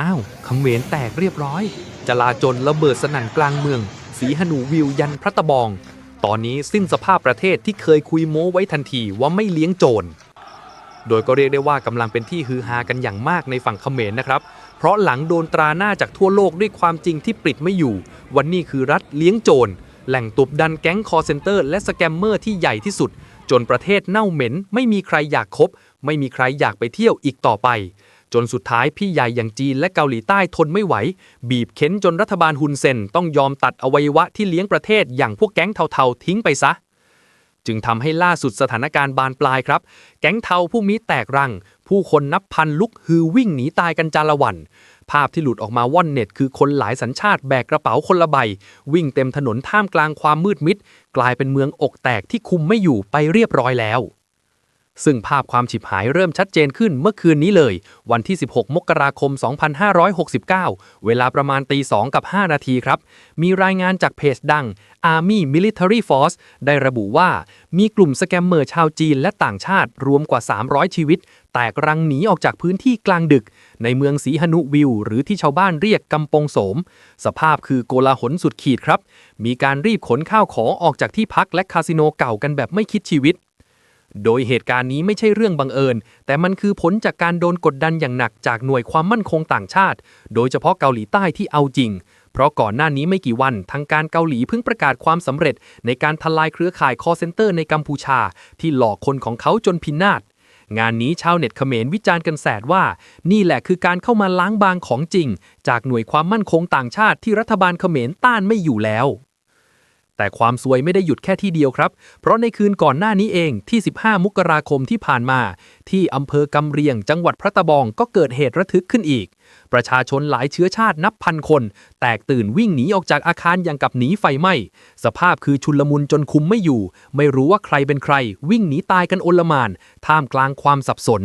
อ้าวเขมรแตกเรียบร้อย จลาจลระเบิดสนั่นกลางเมือง สีหนูวิวยันพระตะบอง ตอนนี้สิ้นสภาพประเทศที่เคยคุยโม้ไว้ทันทีว่าไม่เลี้ยงโจร โดยก็เรียกได้ว่ากำลังเป็นที่ฮือฮากันอย่างมากในฝั่งเขมรนะครับ เพราะหลังโดนตราหน้าจากทั่วโลกด้วยความจริงที่ปลิดไม่อยู่ วันนี้คือรัฐเลี้ยงโจร แหล่งตุบดันแก๊งคอร์เซนเตอร์ และสแกมเมอร์ที่ใหญ่ที่สุด จนประเทศเน่าเหม็น ไม่มีใครอยากคบ ไม่มีใครอยากไปเที่ยวอีกต่อไป จนสุดท้ายพี่ใหญ่อย่างจีนและเกาหลีใต้ทนไม่ไหว บีบเค้นจนรัฐบาลฮุนเซนต้องยอมตัดอวัยวะที่เลี้ยงประเทศอย่างพวกแก๊งเทาๆ ทิ้งไปซะ จึงทำให้ล่าสุดสถานการณ์บานปลายครับ แก๊งเทาผู้มีแตกรัง ผู้คนนับพันลุกฮือวิ่งหนีตายกันจาละวันภาพที่หลุดออกมาว่อนเน็ตคือคนหลายสัญชาติแบกกระเป๋าคนละใบ วิ่งเต็มถนนท่ามกลางความมืดมิด กลายเป็นเมืองอกแตกที่คุมไม่อยู่ไปเรียบร้อยแล้ว ซึ่งภาพความฉิบหายเริ่มชัดเจนขึ้นเมื่อคืนนี้เลย วันที่ 16 มกราคม 2569 เวลาประมาณตี 2 กับ 5 นาทีครับ มีรายงานจากเพจดัง Army Military Force ได้ระบุว่า มีกลุ่มสแกมเมอร์ชาวจีนและต่างชาติรวมกว่า 300 ชีวิต แตกรังหนีออกจากพื้นที่กลางดึก ในเมืองสีหนุวิว หรือที่ชาวบ้านเรียกกำปงโสม สภาพคือโกลาหลสุดขีดครับ มีการรีบขนข้าวของออกจากที่พักและคาสิโนเก่ากันแบบไม่คิดชีวิต โดยเหตุการณ์นี้ไม่ใช่เรื่องบังเอิญ แต่มันคือผลจากการโดนกดดันอย่างหนักจากหน่วยความมั่นคงต่างชาติ โดยเฉพาะเกาหลีใต้ที่เอาจริง เพราะก่อนหน้านี้ไม่กี่วัน ทางการเกาหลีเพิ่งประกาศความสำเร็จ ในการทลายเครือข่ายคอเซนเตอร์ในกัมพูชา ที่หลอกคนของเขาจนพินาศงานนี้ชาวเน็ตเขมรวิจารณ์กันแสดว่า นี่แหละคือการเข้ามาล้างบางของจริง จากหน่วยความมั่นคงต่างชาติที่รัฐบาลเขมรต้านไม่อยู่แล้ว แต่ความซวยไม่ได้หยุดแค่ที่เดียวครับ เพราะในคืนก่อนหน้านี้เองที่ 15 มกราคมที่ผ่านมา ที่อำเภอกำเรียง จังหวัดพระตะบองก็เกิดเหตุระทึกขึ้นอีก ประชาชนหลายเชื้อชาตินับพันคน แตกตื่นวิ่งหนีออกจากอาคารอย่างกับหนีไฟไหม้ สภาพคือชุลมุนจนคุมไม่อยู่ ไม่รู้ว่าใครเป็นใคร วิ่งหนีตายกันโอลมาน ท่ามกลางความสับสน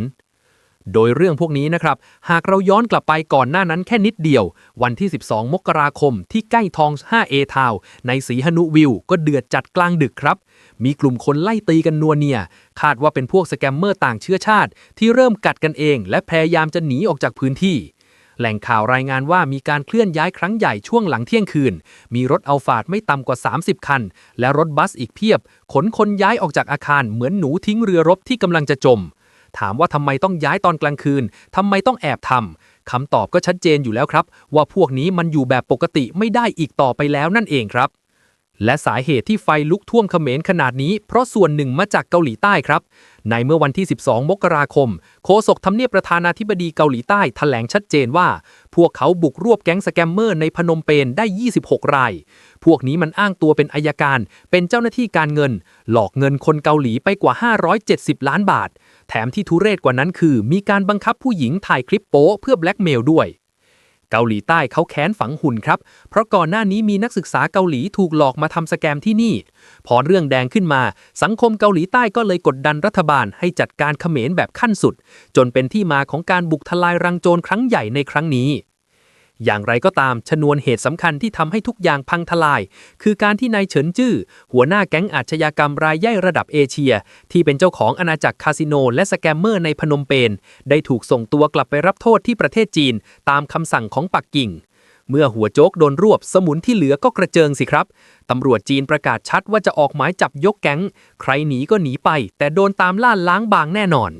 โดยเรื่องพวกนี้นะครับ หากเราย้อนกลับไปก่อนหน้านั้นแค่นิดเดียว วันที่ 12 มกราคมที่ใกล้ทอง 5A ทาวในสีหนุวิว ก็เดือดจัดกลางดึกครับ มีกลุ่มคนไล่ตีกันนัวเนีย คาดว่าเป็นพวกสแกมเมอร์ต่างเชื้อชาติ ที่เริ่มกัดกันเอง และพยายามจะหนีออกจากพื้นที่แหล่งข่าวรายงานว่ามีการเคลื่อนย้ายครั้งใหญ่ช่วงหลังเที่ยงคืน มีรถอัลฟาดไม่ต่ำกว่า 30 คัน และรถบัสอีกเพียบ ขนคนย้ายออกจากอาคารเหมือนหนูทิ้งเรือรบที่กำลังจะจม ถามว่าทำไมต้องย้ายตอนกลางคืนทำไมต้องแอบทำคำตอบก็ชัดเจนอยู่แล้วครับ ว่าพวกนี้มันอยู่แบบปกติไม่ได้อีกต่อไปแล้วนั่นเองครับ และสาเหตุที่ไฟลุกท่วมเขมรขนาดนี้ เพราะส่วนหนึ่งมาจากเกาหลีใต้ครับ ในเมื่อวันที่ 12 มกราคม โฆษกทำเนียบประธานาธิบดีเกาหลีใต้แถลงชัดเจนว่า พวกเขาบุกรวบแก๊งสแกมเมอร์ในพนมเปญได้ 26 ราย พวกนี้มันอ้างตัวเป็นอายการ เป็นเจ้าหน้าที่การเงิน หลอกเงินคนเกาหลีไปกว่า 570 ล้านบาท แถมที่ทุเรศกว่านั้นคือ มีการบังคับผู้หญิงถ่ายคลิปโป๊เพื่อแบล็กเมลด้วย เกาหลีใต้เขาแค้นฝังหุ่นครับ เพราะก่อนหน้านี้มีนักศึกษาเกาหลีถูกหลอกมาทำสแกมที่นี่ พอเรื่องแดงขึ้นมา สังคมเกาหลีใต้ก็เลยกดดันรัฐบาลให้จัดการเขมรแบบขั้นสุด จนเป็นที่มาของการบุกทลายรังโจรครั้งใหญ่ในครั้งนี้ อย่างไรก็ตามชนวนเหตุสำคัญที่ทำให้ทุกอย่างพังทลาย คือการที่นายเฉินจื้อหัวหน้าแก๊งอาชญากรรมรายใหญ่ระดับเอเชีย ที่เป็นเจ้าของอาณาจักรคาสิโนและสแกมเมอร์ในพนมเปญได้ถูกส่งตัวกลับไปรับโทษที่ประเทศจีน ตามคำสั่งของปักกิ่ง เมื่อหัวโจ๊กโดนรวบสมุนที่เหลือก็กระเจิงสิครับตำรวจจีนประกาศชัดว่าจะออกหมายจับยกแก๊ง ใครหนีก็หนีไป แต่โดนตามล่าล้างบางแน่นอน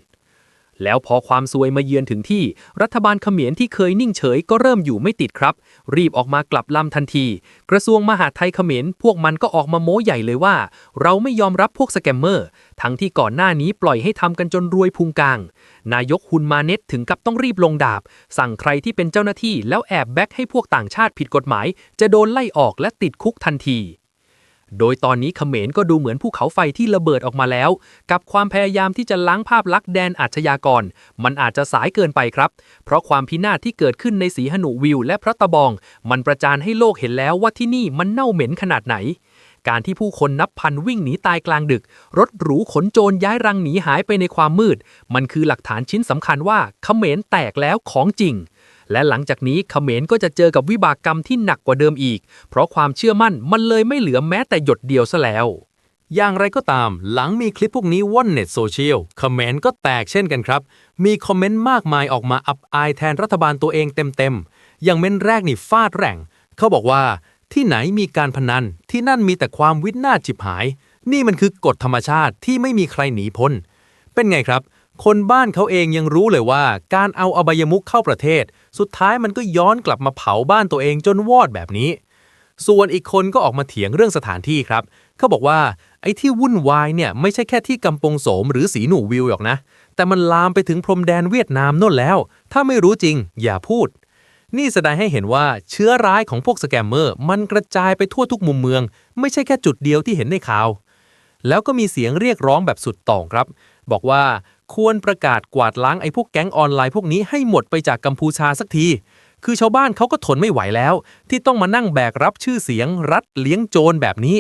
แล้วพอความซวยมาเยือนถึงที่ รัฐบาลเขมรที่เคยนิ่งเฉยก็เริ่มอยู่ไม่ติดครับ รีบออกมากลับลำทันที กระทรวงมหาดไทยเขมรพวกมันก็ออกมาโม้ใหญ่เลยว่า เราไม่ยอมรับพวกสแกมเมอร์ ทั้งที่ก่อนหน้านี้ปล่อยให้ทำกันจนรวยพุงกลาง นายกฮุนมาเน็ตถึงกับต้องรีบลงดาบ สั่งใครที่เป็นเจ้าหน้าที่แล้วแอบแบ็กให้พวกต่างชาติผิดกฎหมาย จะโดนไล่ออกและติดคุกทันที โดยตอนนี้เขมรก็ดูเหมือนภูเขาไฟที่ระเบิดออกมาแล้ว กับความพยายามที่จะล้างภาพลักษณ์แดนอาชญากร มันอาจจะสายเกินไปครับ เพราะความพินาศที่เกิดขึ้นในสีหนุวิวและพระตะบอง มันประจานให้โลกเห็นแล้วว่าที่นี่มันเน่าเหม็นขนาดไหน การที่ผู้คนนับพันวิ่งหนีตายกลางดึก รถหรูขนโจรย้ายรังหนีหายไปในความมืด มันคือหลักฐานชิ้นสำคัญว่าเขมรแตกแล้วของจริง และหลังจากนี้เขมรก็จะเจอกับวิบากกรรมที่หนักกว่าเดิมอีก เพราะความเชื่อมั่นมันเลยไม่เหลือแม้แต่หยดเดียวซะแล้ว อย่างไรก็ตาม หลังมีคลิปพวกนี้ว่อนเน็ตโซเชียลคอมเมนต์ก็แตกเช่นกันครับ มีคอมเมนต์มากมายออกมาอับอายแทนรัฐบาลตัวเองเต็มๆอย่างเม้นแรกนี่ฟาดแรงเขาบอกว่าที่ไหนมีการพนันที่นั่นมีแต่ความวินาศจิบหาย นี่มันคือกฎธรรมชาติที่ไม่มีใครหนีพ้น เป็นไงครับ คนบ้านเขาเองยังรู้เลยว่าการเอาอบายมุขเข้าประเทศ สุดท้ายมันก็ย้อนกลับมาเผาบ้านตัวเองจนวอดแบบนี้ ส่วนอีกคนก็ออกมาเถียงเรื่องสถานที่ครับเขาบอกว่าไอ้ที่วุ่นวายเนี่ยไม่ใช่แค่ที่กำปงโสมหรือสีหนูวิวหรอกนะ แต่มันลามไปถึงพรมแดนเวียดนามโน่นแล้ว ถ้าไม่รู้จริง อย่าพูด นี่แสดงให้เห็นว่าเชื้อร้ายของพวกสแกมเมอร์ มันกระจายไปทั่วทุกมุมเมือง ไม่ใช่แค่จุดเดียวที่เห็นในข่าวแล้วก็มีเสียงเรียกร้องแบบสุดต่องครับ บอกว่า ควรประกาศกวาดล้างไอ้พวกแก๊งออนไลน์พวกนี้ให้หมดไปจากกัมพูชาสักที คือชาวบ้านเขาก็ทนไม่ไหวแล้ว ที่ต้องมานั่งแบกรับชื่อเสียง รัฐเลี้ยงโจรแบบนี้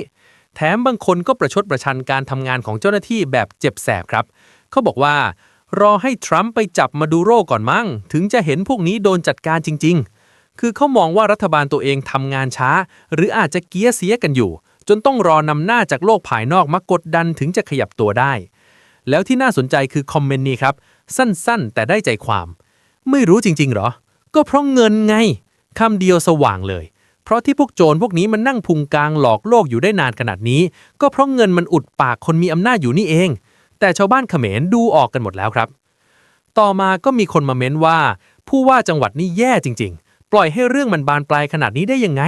แถมบางคนก็ประชดประชันการทำงานของเจ้าหน้าที่แบบเจ็บแสบครับ เขาบอกว่ารอให้ทรัมป์ไปจับมาดูโรก่อนมั้งถึงจะเห็นพวกนี้โดนจัดการจริง ๆ คือเขามองว่ารัฐบาลตัวเองทำงานช้า หรืออาจจะเกี้ยเสียกันอยู่ จนต้องรอนำหน้าจากโลกภายนอกมากดดันถึงจะขยับตัวได้ แล้วที่น่าสนใจคือคอมเมนต์นี้ครับ สั้นๆ แต่ได้ใจความ ไม่รู้จริง ๆ หรอ ก็เพราะเงินไงคำเดียวสว่างเลย เพราะที่พวกโจรพวกนี้มันนั่งพุงกลางหลอกโลกอยู่ได้นานขนาดนี้ ก็เพราะเงินมันอุดปากคนมีอำนาจอยู่นี่เอง แต่ชาวบ้านเขมรดูออกกันหมดแล้วครับ ต่อมาก็มีคนมาเม้นว่า ผู้ว่าจังหวัดนี่แย่จริง ๆ ปล่อยให้เรื่องมันบานปลายขนาดนี้ได้ยังไง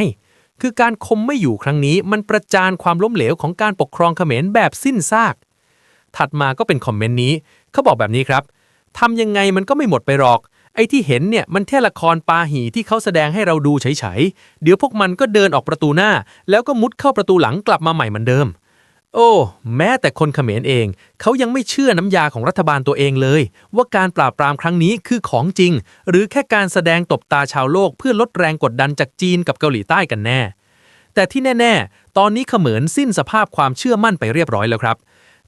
คือการคมไม่อยู่ครั้งนี้ มันประจานความล้มเหลวของการปกครองเขมรแบบสิ้นซาก ถัดมาก็เป็นคอมเมนต์นี้ เขาบอกแบบนี้ครับทำยังไงมันก็ไม่หมดไปหรอก ไอ้ที่เห็นเนี่ยมันแค่ละครปาหีที่เขาแสดงให้เราดูเฉยๆ เดี๋ยวพวกมันก็เดินออกประตูหน้า แล้วก็มุดเข้าประตูหลังกลับมาใหม่เหมือนเดิม โอ้ แม้แต่คนเขมรเอง เขายังไม่เชื่อน้ำยาของรัฐบาลตัวเองเลย ว่าการปราบปรามครั้งนี้คือของจริง หรือแค่การแสดงตบตาชาวโลกเพื่อลดแรงกดดันจากจีนกับเกาหลีใต้กันแน่ แต่ที่แน่ ๆ ตอนนี้เขมรสิ้นสภาพความเชื่อมั่นไปเรียบร้อยแล้วครับ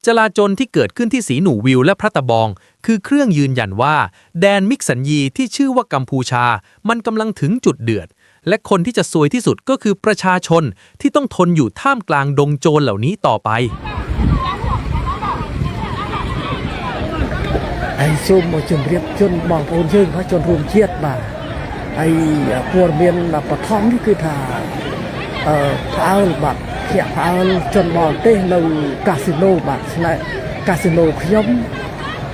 จลาจลที่เกิดขึ้นที่สีหนูวิวและพระตะบอง คือเครื่องยืนยันว่า แดนมิกสัญญีที่ชื่อว่ากัมพูชา มันกำลังถึงจุดเดือด และคนที่จะซวยที่สุดก็คือประชาชนที่ต้องทนอยู่ท่ามกลางดงโจรเหล่านี้ต่อไป ไอ้ส้มมาจนเรียบจนมองโอนเชิงพระจนรวมเชียดมาไอ้ปวดเมียนปะท้องที่คือทาเอ่อพระอาบัติ ភ្នាក់ផ្អើលជនបរទេសនៅកាស៊ីណូបាទស្នែកាស៊ីណូខ្ញុំ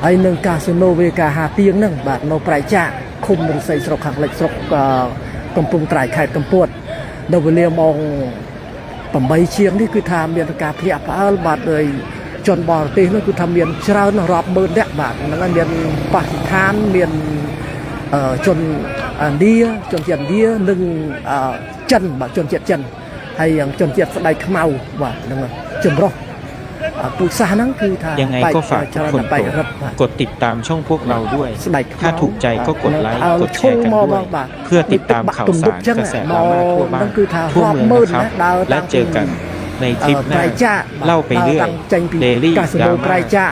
ហើយនឹងកាស៊ីណូវេកាហាទៀងហ្នឹងបាទនៅប្រៃចាកឃុំរំសីស្រុកខាងលិចស្រុកអឺកំពង់ត្រែកខេត្តកំពតនៅវេលាម៉ោង8ជាងនេះគឺថាមានការភ្ញាក់ផ្អើលបាទដោយជនបរទេសនោះគឺថាមានច្រើនរាប់ម៉ឺននាក់បាទហ្នឹងហើយមានបរិស្ថានមានអឺជនឥណ្ឌាជនជាតិឥណ្ឌានិងអឺចិនបាទជនជាតិចិន ហើយយ៉ាងជនជាតិស្បែកខ្មៅបាទហ្នឹងហើយចម្រុះអ่าពូជសាសន៍ហ្នឹងគឺថា ยังไงก็ฝากทุกคน បែ โปร ក ด រិបបាទ กดติดตามช่องพวกเราด้วย ស្បែកខ្មៅ ถ้าถูกใจก็กดไลค์ អើ กดแชร์กัน ឈុំ ด้ មក วย បាទ เพื่อติดตามข่าวสารกระแสดราม่าทั่วบ้าน គឺថា ทั่ว រាប់ เมือง ម៉ឺន นะครับ ណាដើរ และ តាំង เจอกันในทริปห ប្រៃ น้า ចាក เล่าไปเรื่อย តាំងចេញពី Daily កាស៊ី